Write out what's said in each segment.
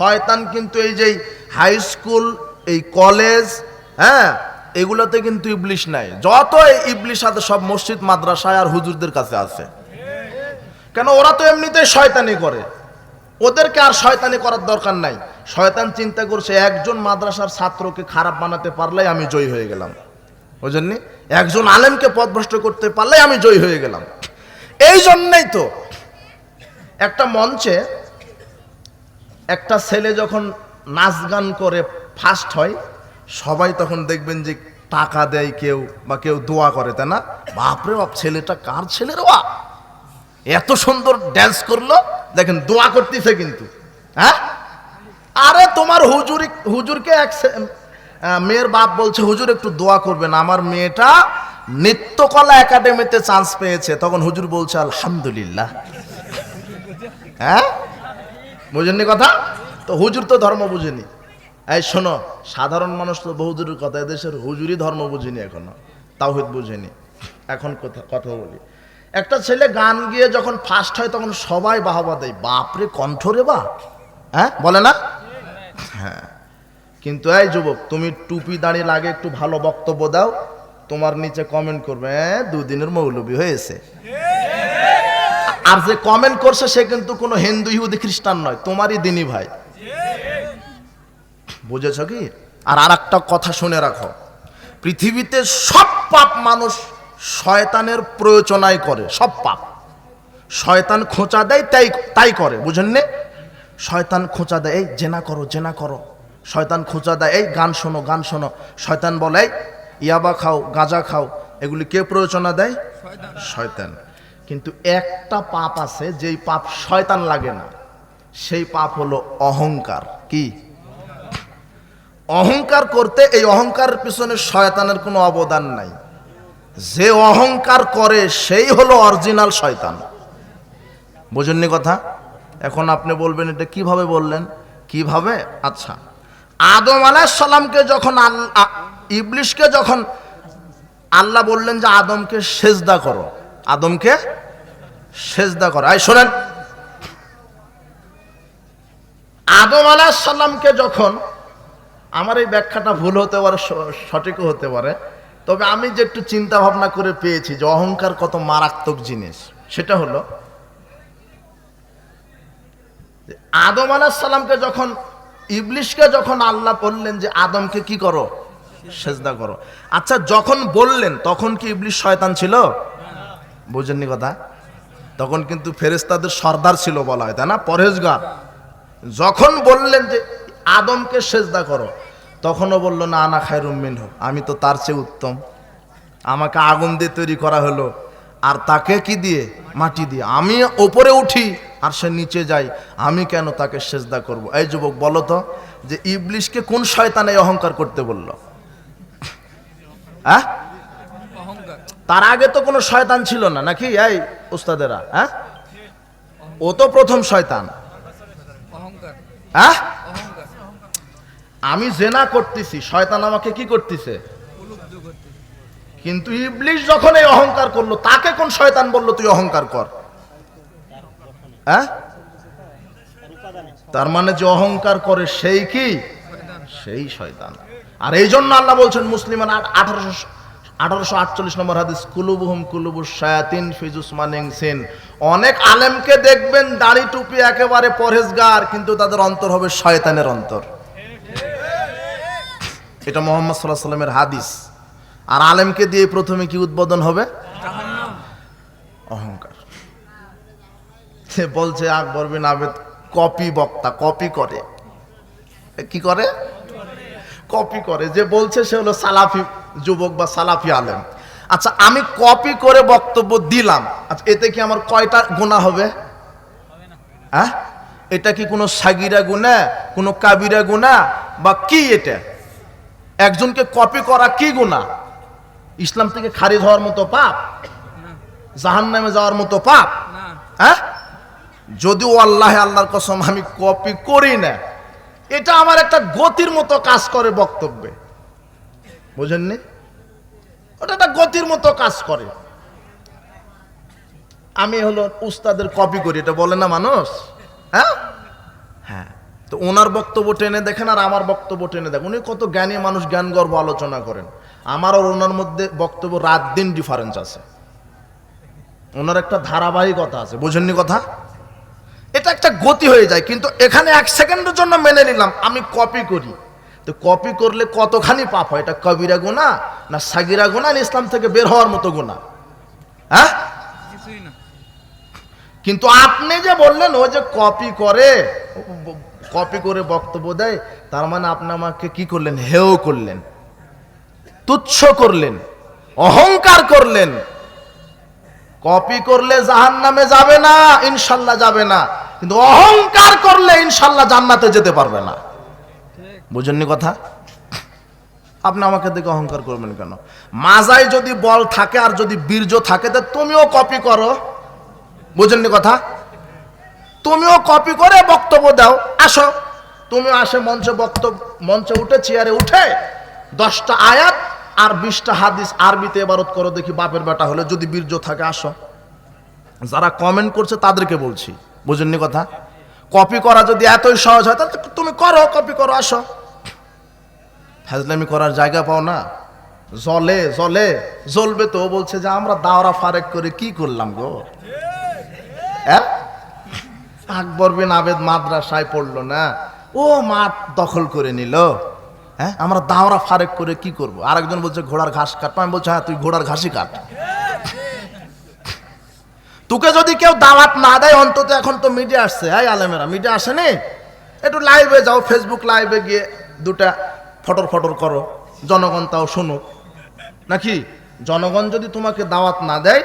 শয়তান কিন্তু এই যে হাই স্কুল এই কলেজ হ্যাঁ এগুলোতে কিন্তু ইবলিশ নাই। যত ইবলিশ আছে, সব মসজিদ, মাদ্রাসায় আর হুজুরদের কাছে আছে। কেন, ওরা তো এমনিতেই শয়তানি করে। ওদেরকে আর শয়তানি করার দরকার নাই। শয়তান চিন্তা করছে, একজন মাদ্রাসার ছাত্রকে খারাপ বানাতে পারলেই আমি জয়ী হয়ে গেলাম। বুঝেননি? একজন আলেমকে পথভ্রষ্ট করতে পারলে আমি জয়ী হয়ে গেলাম। এই জন্যই তো একটা মঞ্চে একটা ছেলে যখন নাচ গান করে ফার্স্ট হয়, সবাই তখন দেখবেন যে টাকা দেয় কেউ বা কেউ দোয়া করে, তাই না? বাপরে বাপ, ছেলেটা কার ছেলের বাপ এত সুন্দর ড্যান্স করল, দেখেন দোয়া করতেছে কিন্তু হ্যাঁ? আরে তোমার হুজুর, হুজুরকে এক মেয়ের বাপ বলছে, হুজুর, একটু দোয়া করবেন, আমার মেয়েটা নৃত্যকলা একাডেমিতে চান্স পেয়েছে। তখন হুজুর বলছে, আলহামদুলিল্লাহ। হ্যাঁ? বুঝেননি কথা? তো হুজুর তো ধর্ম বুঝেনি। এই শোনো, সাধারণ মানুষ তো বহুদূরের কথা, এদেশের হুজুরই ধর্ম বুঝেনি এখনও, তাওহিদ বুঝেনি। এখন কথা কথা বলি। একটা ছেলে গান গিয়ে যখন ফার্স্ট হয়, তখন সবাই বাহবা দেয়। বাপরে, কণ্ঠ রে বা হ্যাঁ বলে না? হ্যাঁ। কিন্তু এই যুবক, তুমি টুপি দাঁড়িয়ে লাগে, একটু ভালো বক্তব্য দাও, তোমার নিচে কমেন্ট করবে হ্যাঁ দুদিনের মৌলবী হয়েছে। আর যে কমেন্ট করছে সে কিন্তু কোনো হিন্দু, ইহুদি, খ্রিস্টান নয়, তোমারই দিনী ভাই। বুঝেছ কি? আর আর একটা কথা শুনে রাখো। পৃথিবীতে সব পাপ মানুষ শয়তানের প্রয়োজনাই করে, সব পাপ। শয়তান খোঁচা দেয়, তাই তাই করে, বুঝেন নে? শয়তান খোঁচা দেয়, এই জেনা করো জেনা করো। শয়তান খোঁচা দেয়, এই গান শোনো গান শোনো। শয়তান বলে ইয়াবা খাও, গাঁজা খাও। এগুলি কে প্রয়োজনা দেয়? শয়তান। কিন্তু একটা পাপ আছে, যেই পাপ শয়তান লাগে না। সেই পাপ হলো অহংকার। কি? অহংকার করতে এই অহংকারের পিছনে শয়তানের কোনো অবদান নাই। যে অহংকার করে, সেই হলো অরিজিনাল শয়তান। বোঝেননি কথা? এখন আপনি বলবেন, এটা কীভাবে বললেন? কীভাবে? আচ্ছা। আদম আলাহিসাল্লামকে যখন ইবলিশকে যখন আল্লাহ বললেন যে, আদমকে সেজদা করো। আদমকে সেজদা করো। এই শোনেন, আদম আলাহিসাল্লামকে যখন আমার এই ব্যাখ্যাটা ভুল হতে পারে সঠিকও হতে পারে, তবে আমি যে একটু চিন্তা ভাবনা করে পেয়েছি যে অহংকার কত মারাত্মক জিনিস, সেটা হলো আদম আলাহিসাল্লামকে যখন, ইবলিশকে যখন আল্লাহ বললেন যে আদমকে কি করো? সেজদা করো। আচ্ছা যখন বললেন, তখন কি ইবলিশ শয়তান ছিল? বুঝেননি কথা? তখন কিন্তু ফেরেস্তাদের সর্দার ছিল বলা হয়, তাই না? পরহেজগার। যখন বললেন যে, আদমকে সেজদা করো, তখনও বলল, না আনা খায়রুম মিনহু, আমি তো তার চেয়ে উত্তম। আমাকে আগুন দিয়ে তৈরি করা হলো, আর তাকে কি দিয়ে? মাটি দিয়ে। আমি ওপরে উঠি আর সে নিচে যাই, আমি কেন তাকে সেজদা করব? এই যুবক, বলো তো, যে ইবলিশকে কোন শয়তান অহংকার করতে বলল? হ্যাঁ? তার আগে তো কোনো শয়তান ছিল না নাকি? এই উস্তাদেরা হ্যাঁ? ও তো প্রথম শয়তান। অহংকার। হ্যাঁ? আমি জেনা করতেছি শয়তান আমাকে কি করতেছে? কিন্তু ইবলিশ যখন এই অহংকার করল তাকে কোন শয়তান বলল তুই অহংকার কর? হ্যাঁ? তার মানে যে অহংকার করে সেই কি? সেই শয়তান। আর এই জন্য আল্লাহ বলছেন মুসলিমান আঠারোশো আঠারোশো আটচল্লিশ নম্বর হাদিস, কুলুবুহুম কুলুবু শায়াতিন ফিজুস মানিং সিন। অনেক আলেমকে দেখবেন দাড়ি টুপি একেবারে পরহেজগার, কিন্তু তাদের অন্তর হবে শয়তানের অন্তর। এটা মোহাম্মদ সাল্লাহ সাল্লামের হাদিস। আর আলেমকে দিয়ে প্রথমে কি উদ্বোধন হবে? অহংকার। সে বলছে, আকবর বিন আবেদ কপি বক্তা, কপি করে। কি করে? কপি করে। যে বলছে সে হলো সালাফি যুবক বা সালাফি আলেম। আচ্ছা আমি কপি করে বক্তব্য দিলাম। আচ্ছা এতে কি আমার কয়টা গুণা হবে? হ্যাঁ? এটা কি কোনো সাগিরা গুণা কোনো কাবিরা গুণা বা কি এটা? একজনকে কপি করা কি গুণা ইসলাম থেকে খারিজ হওয়ার মতো পাপ? জাহান নামে যাওয়ার মতো পাপ? হ্যাঁ? যদিও আল্লাহ আল্লাহর কসম আমি কপি করি না, এটা আমার একটা গতির মতো কাজ করে বক্তব্যে। বুঝেননি ওটা একটা গতির মতো কাজ করে। আমি হলো উস্তাদের কপি করি, এটা বলে না মানুষ? হ্যাঁ? হ্যাঁ। তো ওনার বক্তব্য টেনে দেখেন আর আমার বক্তব্য টেনে দেখেন। উনি কত জ্ঞানী মানুষ, জ্ঞান গর্ব আলোচনা করেন। আমার আর ওনার মধ্যে বক্তব্য রাত দিন ডিফারেন্স আছে। ওনার একটা ধারাবাহিকতা আছে বুঝেননি কথা? এটা একটা গতি হয়ে যায়, কিন্তু এখানে এক সেকেন্ডের জন্য মেনে নিলাম, আমি কপি করি। তো কপি করলে কতখানি পাপ হয়? এটা কবিরা গোনা না সাগিরা গোনা না ইসলাম থেকে বের হওয়ার মতো গুণা হ্যাঁ? কিন্তু আপনি যে বললেন ও যে কপি করে কপি করে বক্তব্য দেয় তার মানে আপনি আমাকে কি করলেন? হেও করলেন। তুচ্ছ করলেন। অহংকার করলেন। কপি করলে জাহান নামে যাবে না ইনশাল্লাহ যাবে না। কিন্তু অহংকার করলে ইনশাল্লাহ জান্নাতে যেতে পারবে না। বুঝেননি কথা? আপনি আমাকে দেখে অহংকার করবেন কেন? মাজায় যদি বল থাকে আর যদি বীর্য থাকে, তা তুমিও কপি করো। বুঝেননি কথা? তুমিও কপি করে বক্তব্য দাও। আসো। তুমিও আসে মঞ্চে বক্তব্য, মঞ্চে উঠে, চেয়ারে উঠে দশটা আয়াত আর বিশটা হাদিস আরবিতে এবারত করো, দেখি বাপের বেটা হলে যদি বীর্য থাকে, আসো। যারা কমেন্ট করছে, তাদেরকে বলছি। বুঝেননি কথা? কপি করা যদি এতই সহজ হয়, তাহলে তুমি করো, কপি করো, আসো। ফাজলামি করার জায়গা পাও না। জলে জলে, জ্বলবে তো বলছে যে আমরা দাওরা ফারেক করে কি করলাম গো? হ্যাঁ? আকবর বিন আবেদ মাদ্রাসায় পড়ল না। ও মাঠ দখল করে নিল। হ্যাঁ? আমরা দাওরা ফারেক করে কি করব? আরেকজন বলছে, ঘোড়ার ঘাস কাট। আমি বলছি হ্যাঁ তুই ঘোড়ার ঘাসই কাট। তোকে যদি কেউ দাওয়াত না দেয়, অন্তত এখন তো মিডিয়া আসছে। হ্যাঁ আলেমেরা মিডিয়া আসেনি? একটু লাইভে যাও ফেসবুক লাইভে গিয়ে দুটা ফটর ফটর করো জনগণ তাও শুনুক। নাকি? জনগণ যদি তোমাকে দাওয়াত না দেয়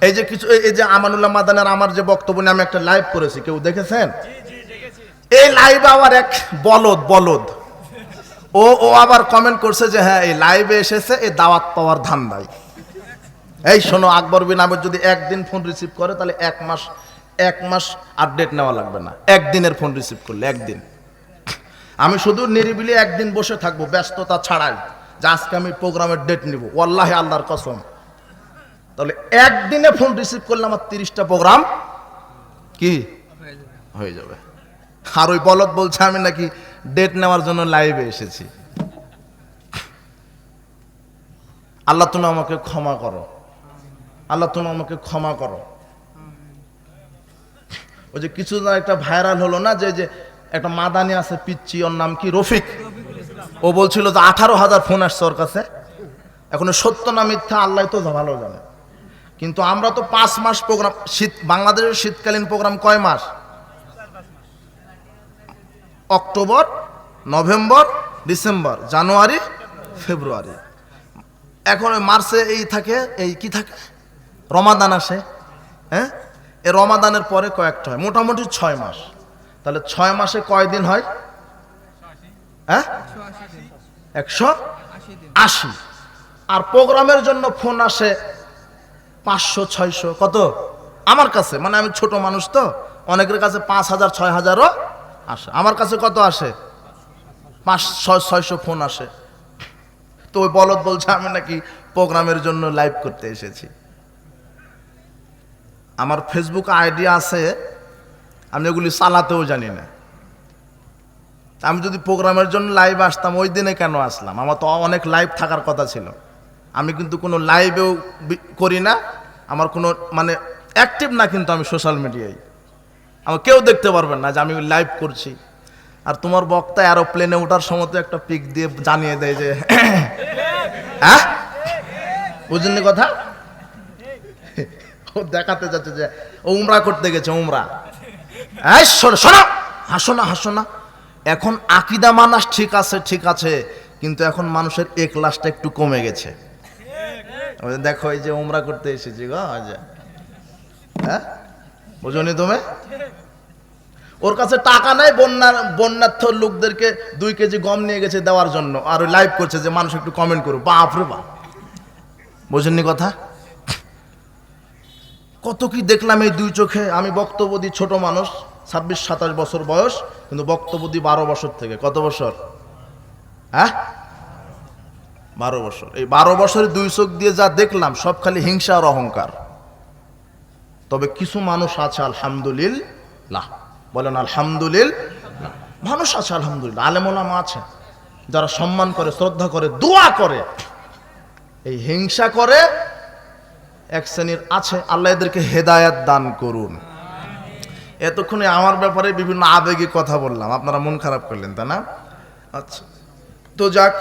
এই যে কিছু এই- যে আমানুল্লাহ মাদানের আমার যে বক্তব্য নিয়ে আমি একটা লাইভ করেছি কেউ দেখেছেন? এই লাইভে আবার এক বলদ বলদ। ও ও আবার কমেন্ট করছে যে হ্যাঁ এই লাইভে এসেছে এই দাওয়াত পাওয়ার ধান্দায় এই শোনো আকবর বিন আবেদ যদি একদিন ফোন রিসিভ করে তাহলে এক মাস এক মাস আপডেট নেওয়া লাগবে না। একদিনের ফোন রিসিভ করলে একদিন। আমি শুধু নিরিবিলি একদিন বসে থাকব, ব্যস্ততা ছাড়াই। যে আজকে আমি প্রোগ্রামের ডেট নিব। ওয়াল্লাহি আল্লাহর কসম। তাহলে একদিনে ফোন রিসিভ করলে আমার তিরিশটা প্রোগ্রাম কি? হয়ে যাবে। আর ওই বলদ বলছে, আমি নাকি ডেট নেওয়ার জন্য লাইভে এসেছি। আল্লাহ তুমি আমাকে ক্ষমা করো। আল্লাহ তুমি আমাকে ক্ষমা করো। ওই যে কিছুদিন একটা ভাইরাল হলো না, যে যে একটা মাদানি আছে পিচ্ছি ওর নাম কি? রফিক। ও বলছিল যে আঠারো হাজার ফোন আসছে ওর কাছে। এখন সত্য না মিথ্যা, আল্লাহ তো ভালো জানে। কিন্তু আমরা তো পাঁচ মাস প্রোগ্রাম শীত, বাংলাদেশের শীতকালীন প্রোগ্রাম কয় মাস? অক্টোবর, নভেম্বর, ডিসেম্বর, জানুয়ারি, ফেব্রুয়ারি। এখন মার্চে এই থাকে, এই কি থাকে? রমাদান আসে হ্যাঁ? এ রমাদানের পরে কয়েকটা হয়, মোটামুটি ছয় মাস। তাহলে ছয় মাসে কয় দিন হয়? হ্যাঁ? একশো আশি। আর প্রোগ্রামের জন্য ফোন আসে পাঁচশো, ছয়শো। কত? আমার কাছে। মানে আমি ছোট মানুষ তো। অনেকের কাছে পাঁচ হাজার, ছয় হাজারও আসে। আমার কাছে কত আসে? পাঁচ, ছয়, ছয়শো ফোন আসে। তো ওই বলদ বলছে, আমি নাকি প্রোগ্রামের জন্য লাইভ করতে এসেছি। আমার ফেসবুক আইডি আছে আমি এগুলি চালাতেও জানি না। আমি যদি প্রোগ্রামের জন্য লাইভ আসতাম, ওই দিনে কেন আসলাম? আমার তো অনেক লাইভ থাকার কথা ছিল। আমি কিন্তু কোনো লাইভেও করি না। আমার কোনো মানে অ্যাক্টিভ না কিন্তু আমি সোশ্যাল মিডিয়ায় আমার কেউ দেখতে পারবেন না যে আমি লাইভ করছি। আর তোমার বক্তা এরোপ্লেনে ওঠার সময় তো একটা পিক দিয়ে জানিয়ে দেয় যে হ্যাঁ? বুঝলেন কথা? ও দেখাতে যাচ্ছে যে উমরা করতে গেছে, উমরা। এই, শোনো শোনো। হাসো না হাসো না। এখন আকিদা মানাস ঠিক আছে ঠিক আছে, কিন্তু এখন মানুষের এক লাশটা একটু কমে গেছে। দেখো, এই যে উমরা করতে এসেছি গো হ্যাঁ? বুঝনি তুমি? ওর কাছে টাকা নাই বন্যার বন্যার্থ লোকদেরকে দুই কেজি গম নিয়ে গেছে দেওয়ার জন্য। আর লাইভ করছে যে মানুষ একটু কমেন্ট করুক। বাপ রে বাপ। বোঝেননি কথা? কত কি দেখলাম এই দুই চোখে? আমি বক্তব্য দিই ছোট মানুষ, ছাব্বিশ, সাতাশ বছর বয়স, কিন্তু বক্তব্য দিই বারো বছর থেকে। কত বছর? হ্যাঁ? বারো বছর। এই বারো বছরে দুই চোখ দিয়ে যা দেখলাম, সব খালি হিংসা আর অহংকার। তবে কিছু মানুষ আছে, আলহামদুলিল্লাহ। বলেন আলহামদুলিল মানুষ আছে, আলহামদুলিল্লাহ। আলেমোলামা আছে, যারা সম্মান করে, শ্রদ্ধা করে, দোয়া করে। এই হিংসা করে এক শ্রেণির আছে, আল্লাহ এদেরকে হেদায়াত দান করুন। এতক্ষণে আমার ব্যাপারে বিভিন্ন আবেগে কথা বললাম, আপনারা মন খারাপ করলেন, তাই না? আচ্ছা তো যাক।